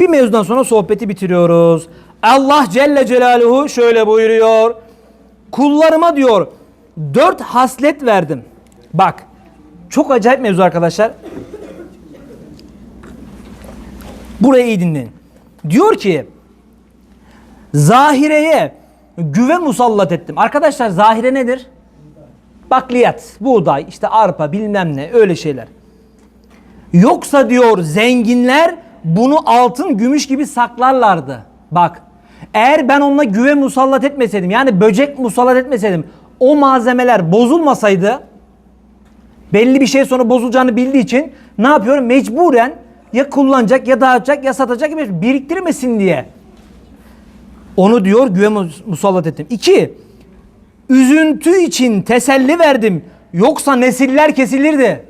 Bir mevzudan sonra sohbeti bitiriyoruz. Allah Celle Celaluhu şöyle buyuruyor. Kullarıma diyor dört haslet verdim. Bak çok acayip mevzu arkadaşlar. Burayı iyi dinleyin. Diyor ki zahireye güve musallat ettim. Arkadaşlar zahire nedir? Bakliyat, buğday, işte arpa bilmem ne öyle şeyler. Yoksa diyor zenginler bunu altın gümüş gibi saklarlardı. Bak eğer ben onunla güve musallat etmeseydim yani böcek musallat etmeseydim o malzemeler bozulmasaydı belli bir şey sonra bozulacağını bildiği için ne yapıyor? Mecburen ya kullanacak ya dağıtacak ya satacak gibi biriktirmesin diye. Onu diyor güve mus- musallat ettim. İki, üzüntü için teselli verdim. Yoksa nesiller kesilirdi.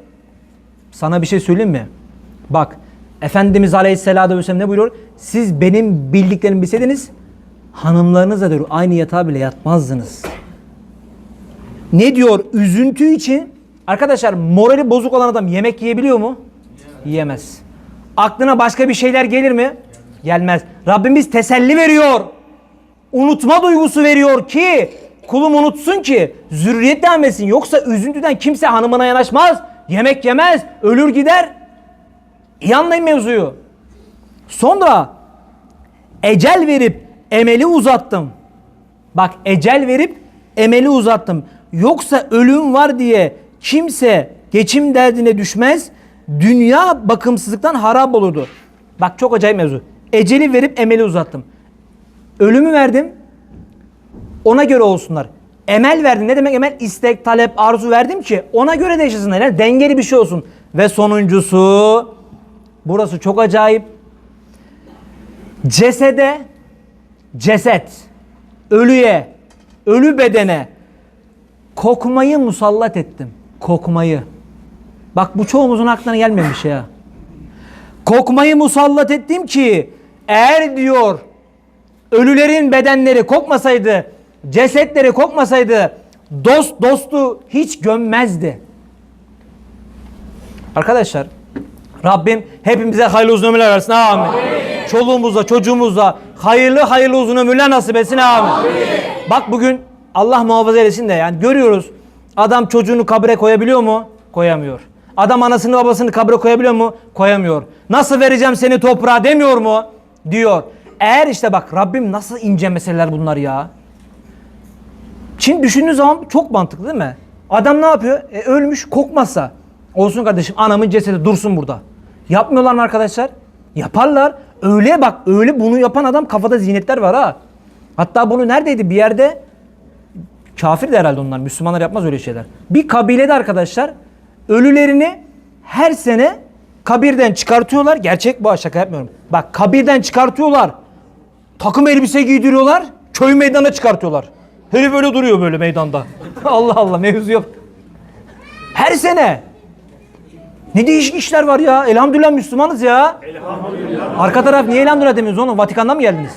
Sana bir şey söyleyeyim mi? Bak Efendimiz Aleyhisselatü Vesselam ne buyuruyor? Siz benim bildiklerimi bilseydiniz hanımlarınızla diyor aynı yatağa bile yatmazdınız. Ne diyor? Üzüntü için arkadaşlar morali bozuk olan adam yemek yiyebiliyor mu? Yiyemez. Aklına başka bir şeyler gelir mi? Gelmez. Rabbimiz teselli veriyor. Unutma duygusu veriyor ki kulum unutsun ki zürriyet devam etsin. Yoksa üzüntüden kimse hanımına yanaşmaz. Yemek yemez. Ölür gider. İyi anlayın mevzuyu. Sonra ecel verip emeli uzattım. Bak ecel verip emeli uzattım. Yoksa ölüm var diye kimse geçim derdine düşmez. Dünya bakımsızlıktan harap olurdu. Bak çok acayip mevzu. Eceli verip emeli uzattım. Ölümü verdim. Ona göre olsunlar. Emel verdim. Ne demek emel? İstek, talep, arzu verdim ki ona göre de yaşasınlar. Yani dengeli bir şey olsun. Ve sonuncusu burası çok acayip. Cesede ceset, ölüye, ölü bedene kokmayı musallat ettim. Kokmayı. Bak bu çoğumuzun aklına gelmemiş ya. Kokmayı musallat ettim ki eğer diyor ölülerin bedenleri kokmasaydı, cesetleri kokmasaydı dost dostu hiç gömmezdi. Arkadaşlar Rabbim hepimize hayırlı uzun ömürler versin. Amin. Çoluğumuza, çocuğumuza hayırlı hayırlı uzun ömürler nasip etsin. Amin. Bak bugün Allah muhafaza eylesin de yani görüyoruz. Adam çocuğunu kabre koyabiliyor mu? Koyamıyor. Adam anasını babasını kabre koyabiliyor mu? Koyamıyor. Nasıl vereceğim seni toprağa demiyor mu? Diyor. Eğer işte bak Rabbim nasıl ince meseleler bunlar ya. Şimdi düşündüğün zaman çok mantıklı değil mi? Adam ne yapıyor? E, ölmüş kokmazsa. Olsun kardeşim anamın cesedi dursun burada. Yapmıyorlar mı arkadaşlar? Yaparlar. Öyle bak öyle bunu yapan adam kafada ziynetler var ha. Hatta bunu neredeydi bir yerde kafir de herhalde onlar. Müslümanlar yapmaz öyle şeyler. Bir kabilede arkadaşlar ölülerini her sene kabirden çıkartıyorlar. Gerçek bu şaka yapmıyorum. Bak kabirden çıkartıyorlar. Takım elbise giydiriyorlar. Köy meydana çıkartıyorlar. Herif öyle duruyor böyle meydanda. Allah Allah mevzu yok. Her sene. Ne değişik işler var ya. Elhamdülillah Müslümanız ya. Elhamdülillah. Arka taraf niye elhamdülillah demiyoruz oğlum? Vatikan'dan mı geldiniz?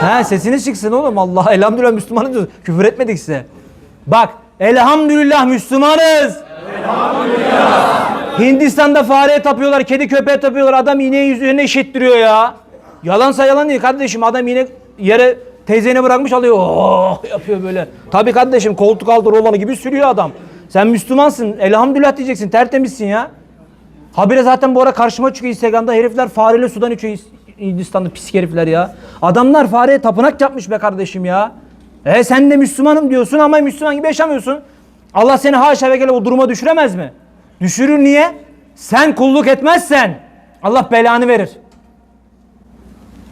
He sesiniz çıksın oğlum. Allah elhamdülillah Müslümanız diyoruz. Küfür etmedik size. Bak elhamdülillah Müslümanız. Hindistan'da fareye tapıyorlar, kedi köpeğe tapıyorlar. Adam iğneyi yüzüne işittiriyor ya. Yalansa yalan değil kardeşim. Adam iğne yere teyzeni bırakmış alıyor. Oh yapıyor böyle. Tabii kardeşim koltuk altı rolanı gibi sürüyor adam. Sen Müslümansın. Elhamdülillah diyeceksin. Tertemizsin ya. Habire zaten bu ara karşıma çıkıyor Instagram'da. Herifler fareli sudan içiyor Hindistan'da pis herifler ya. Adamlar fareye tapınak yapmış be kardeşim ya. E sen de Müslümanım diyorsun ama Müslüman gibi yaşamıyorsun. Allah seni haşa ve kele o duruma düşüremez mi? Düşürür niye? Sen kulluk etmezsen Allah belanı verir.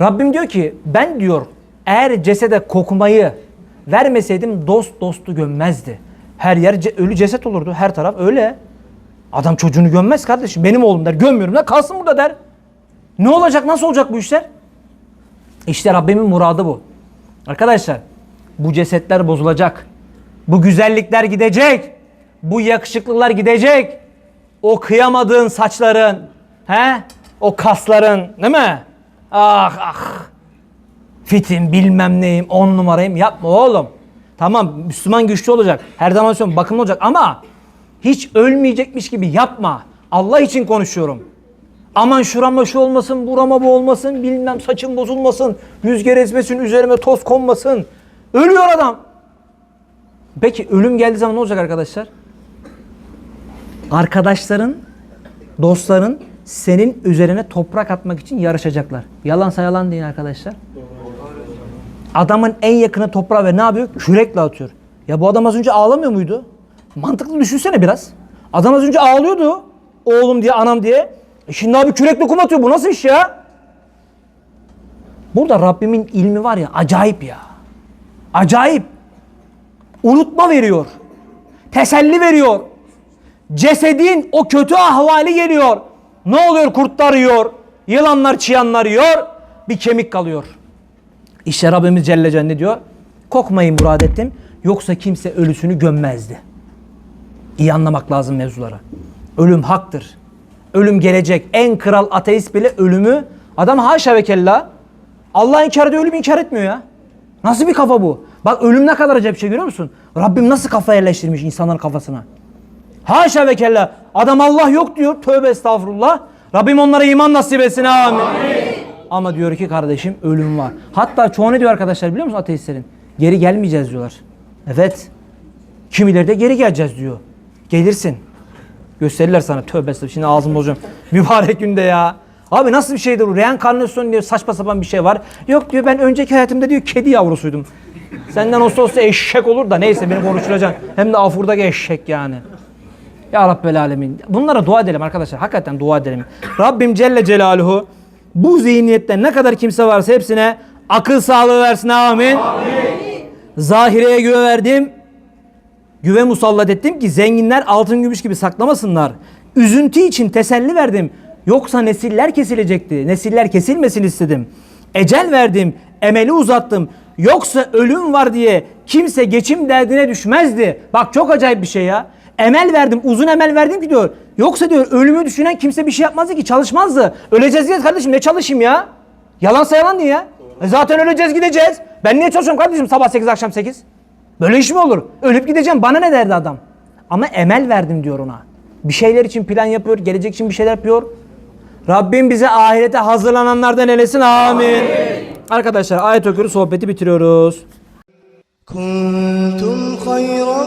Rabbim diyor ki ben diyor eğer cesede kokmayı vermeseydim dost dostu gömmezdi. Her yer ce- ölü ceset olurdu. Her taraf öyle. Adam çocuğunu gömmez kardeşim. Benim oğlum der. Gömmüyorum der. Kalsın burada der. Ne olacak? Nasıl olacak bu işler? İşte Rabbimin muradı bu. Arkadaşlar bu cesetler bozulacak. Bu güzellikler gidecek. Bu yakışıklılar gidecek. O kıyamadığın saçların, he? O kasların, değil mi? Ah ah. Fitim bilmem neyim, on numarayım yapma oğlum. Tamam Müslüman güçlü olacak. Her zaman söylüyorum bakımlı olacak ama hiç ölmeyecekmiş gibi yapma. Allah için konuşuyorum. Aman şurama şu olmasın, burama bu olmasın, bilmem saçım bozulmasın, rüzgar esmesin, üzerime toz konmasın. Ölüyor adam. Peki ölüm geldiği zaman ne olacak arkadaşlar? Arkadaşların, dostların senin üzerine toprak atmak için yarışacaklar. Yalansa yalan deyin arkadaşlar. Adamın en yakını toprağa ve ne yapıyor? Kürekle atıyor. Ya bu adam az önce ağlamıyor muydu? Mantıklı düşünsene biraz. Adam az önce ağlıyordu. Oğlum diye, anam diye. E şimdi abi kürekle kum atıyor. Bu nasıl iş ya? Burada Rabbimin ilmi var ya acayip ya. Acayip. Unutma veriyor. Teselli veriyor. Cesedin o kötü ahvali geliyor. Ne oluyor? Kurtlar yiyor. Yılanlar, çıyanlar yiyor. Bir kemik kalıyor. İşte Rabbimiz Celle Celle diyor? Kokmayın murad ettim. Yoksa kimse ölüsünü gömmezdi. İyi anlamak lazım mevzuları. Ölüm haktır. Ölüm gelecek. En kral ateist bile ölümü adam haşa ve kella Allah inkar ediyor, ölüm inkar etmiyor ya. Nasıl bir kafa bu? Bak ölüm ne kadar acayip şey görüyor musun? Rabbim nasıl kafa yerleştirmiş insanların kafasına. Haşa ve kella. Adam Allah yok diyor. Tövbe estağfurullah. Rabbim onlara iman nasip etsin. Amin. Ama diyor ki kardeşim ölüm var. Hatta çoğu ne diyor arkadaşlar biliyor musun ateistlerin? Geri gelmeyeceğiz diyorlar. Evet. Kimileri de geri geleceğiz diyor. Gelirsin. Gösterirler sana. Tövbe. Şimdi ağzım bozacağım. Mübarek günde ya. Abi nasıl bir şeydir bu? Reenkarnasyon diyor saçma sapan bir şey var. Yok diyor ben önceki hayatımda diyor kedi yavrusuydum. Senden olsa olsa eşek olur da neyse beni konuşturacaksın. Hem de afurdaki eşek yani. Ya Rabbel Alemin. Bunlara dua edelim arkadaşlar. Hakikaten dua edelim. Rabbim Celle Celaluhu bu zihniyette ne kadar kimse varsa hepsine akıl sağlığı versin. Amin. Zahireye güve verdim. Güve musallat ettim ki zenginler altın gümüş gibi saklamasınlar. Üzüntü için teselli verdim. Yoksa nesiller kesilecekti. Nesiller kesilmesin istedim. Ecel verdim. Emeli uzattım. Yoksa ölüm var diye kimse geçim derdine düşmezdi. Bak çok acayip bir şey ya. Emel verdim. Uzun emel verdim ki diyor. Yoksa diyor ölümü düşünen kimse bir şey yapmazdı ki çalışmazdı. Öleceğiz diye kardeşim ne çalışayım ya? Yalansa yalan diye. E zaten öleceğiz gideceğiz. Ben niye çalışıyorum kardeşim sabah 8 akşam 8? Böyle iş mi olur? Ölüp gideceğim bana ne derdi adam? Ama emel verdim diyor ona. Bir şeyler için plan yapıyor, gelecek için bir şeyler yapıyor. Rabbim bize ahirete hazırlananlardan elesin. Amin. Amin. Arkadaşlar ayet okuru sohbeti bitiriyoruz. Kuntum hayra